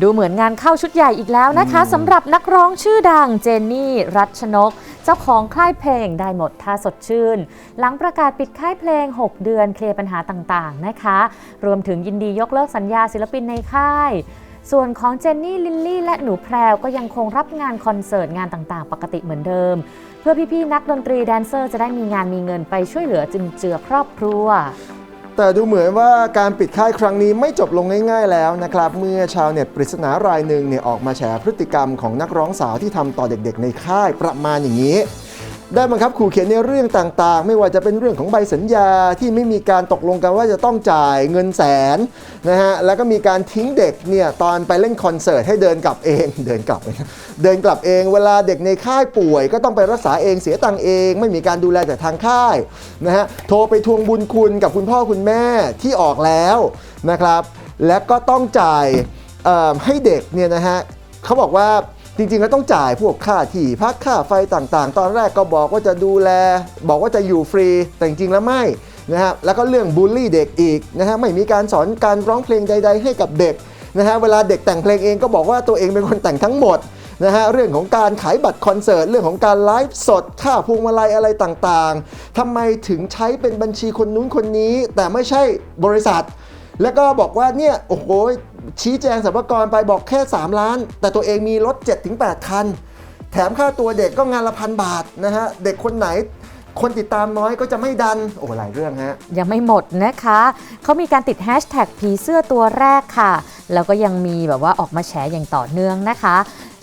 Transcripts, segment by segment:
ดูเหมือนงานเข้าชุดใหญ่อีกแล้วนะคะสำหรับนักร้องชื่อดังเจนนี่ รัชนก เจ้าของค่ายเพลงได้หมดท่าสดชื่น หลังประกาศปิดค่ายเพลง 6 เดือนเคลียร์ปัญหาต่างๆนะคะ รวมถึงยินดียกเลิกสัญญาศิลปินในค่ายส่วนของเจนนี่ ลิลลี่ และหนูแพรวก็ยังคงรับงานคอนเสิร์ตงานต่างๆ ปกติเหมือนเดิม เพื่อพี่ๆนักดนตรีแดนเซอร์จะได้มีงานมีเงินไปช่วยเหลือจึงเจือครอบครัว แต่ดูเหมือนว่าการปิดค่ายครั้งนี้ไม่จบลงง่ายๆแล้วนะครับ เมื่อชาวเน็ตปริศนารายหนึ่งเนี่ยออกมาแฉพฤติกรรมของนักร้องสาวที่ทำต่อเด็กๆในค่ายประมาณอย่างนี้ ได้บังคับขู่เขียนในเรื่องต่างๆ ไม่ว่าจะเป็นเรื่องของใบสัญญาที่ไม่มีการตกลงกันว่าจะต้องจ่ายเงินแสนนะฮะแล้วก็มีการทิ้งเด็กเนี่ยตอนไปเล่นคอนเสิร์ตให้เดินกลับเองเดินกลับเลยนะเดินกลับเองเวลาเด็กในค่ายป่วย ก็ต้องไปรักษาเองเสียตังเอง ไม่มีการดูแลจากทางค่ายนะฮะโทรไปทวงบุญคุณกับคุณพ่อคุณแม่ที่ออกแล้วนะครับ และก็ต้องจ่ายให้เด็กเนี่ยนะฮะเขาบอกว่า จริงๆแล้วต้องจ่ายพวกค่าที่พักค่าไฟต่างๆ ตอนแรกก็บอกว่าจะดูแล บอกว่าจะอยู่ฟรี แต่จริงๆแล้วไม่นะฮะแล้วก็เรื่องบูลลี่เด็กอีกนะฮะไม่มีการสอนการร้องเพลงใด ๆ ให้กับเด็กนะฮะเวลาเด็กแต่งเพลงเองก็บอกว่าตัวเองเป็นคนแต่งทั้งหมดนะฮะเรื่องของการขายบัตรคอนเสิร์ตเรื่องของการไลฟ์สด ค่าพวงมาลัยอะไรต่างๆทำไมถึงใช้เป็นบัญชีคนนู้นคนนี้ แต่ไม่ใช่บริษัท แล้วก็บอกว่าเนี่ยโอ้โห ชี้แจงสรรพากรไปบอกแค่ 3 ล้าน แต่ตัวเองมีรถ 7-8 คัน แถมค่าตัวเด็กก็งานละพันบาทนะฮะ เด็กคนไหนคนติดตามน้อยก็จะไม่ดัน โอ้หลายเรื่องฮะ ยังไม่หมดนะคะ เขามีการติดแฮชแท็กผีเสื้อตัวแรกค่ะ แล้วก็ยังมีแบบว่าออกมาแฉอย่างต่อเนื่องนะคะ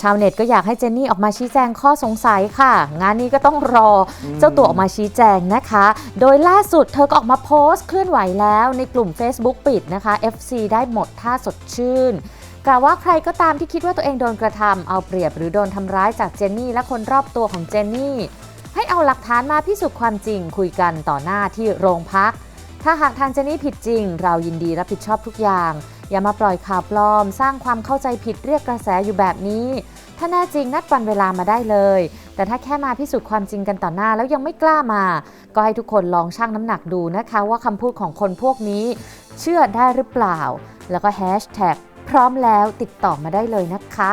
ชาวเน็ตก็อยากให้เจนนี่ออกมาชี้แจงข้อสงสัยค่ะ งานนี้ก็ต้องรอเจ้าตัวออกมาชี้แจงนะคะ โดยล่าสุดเธอก็ออกมาโพสต์เคลื่อนไหวแล้วในกลุ่ม Facebook ปิดนะคะ FC ได้หมดท่าสดชื่นกล่าวว่าใครก็ตามที่คิดว่าตัวเองโดนกระทำเอาเปรียบหรือโดนทำร้ายจากเจนนี่และคนรอบตัวของเจนนี่ให้เอาหลักฐานมาพิสูจน์ความจริงคุยกันต่อหน้าที่โรงพัก ถ้าหากทางเจนี่ผิดจริง เรายินดีรับผิดชอบทุกอย่าง อย่ามาปล่อยข่าวปลอม สร้างความเข้าใจผิดเรียกกระแสอยู่แบบนี้ ถ้าแน่จริงนัดวันเวลามาได้เลย แต่ถ้าแค่มาพิสูจน์ความจริงกันต่อหน้าแล้วยังไม่กล้ามา ก็ให้ทุกคนลองชั่งน้ำหนักดูนะคะ ว่าคำพูดของคนพวกนี้ เชื่อได้หรือเปล่า แล้วก็แฮชแท็กพร้อมแล้วติดต่อมาได้เลยนะคะ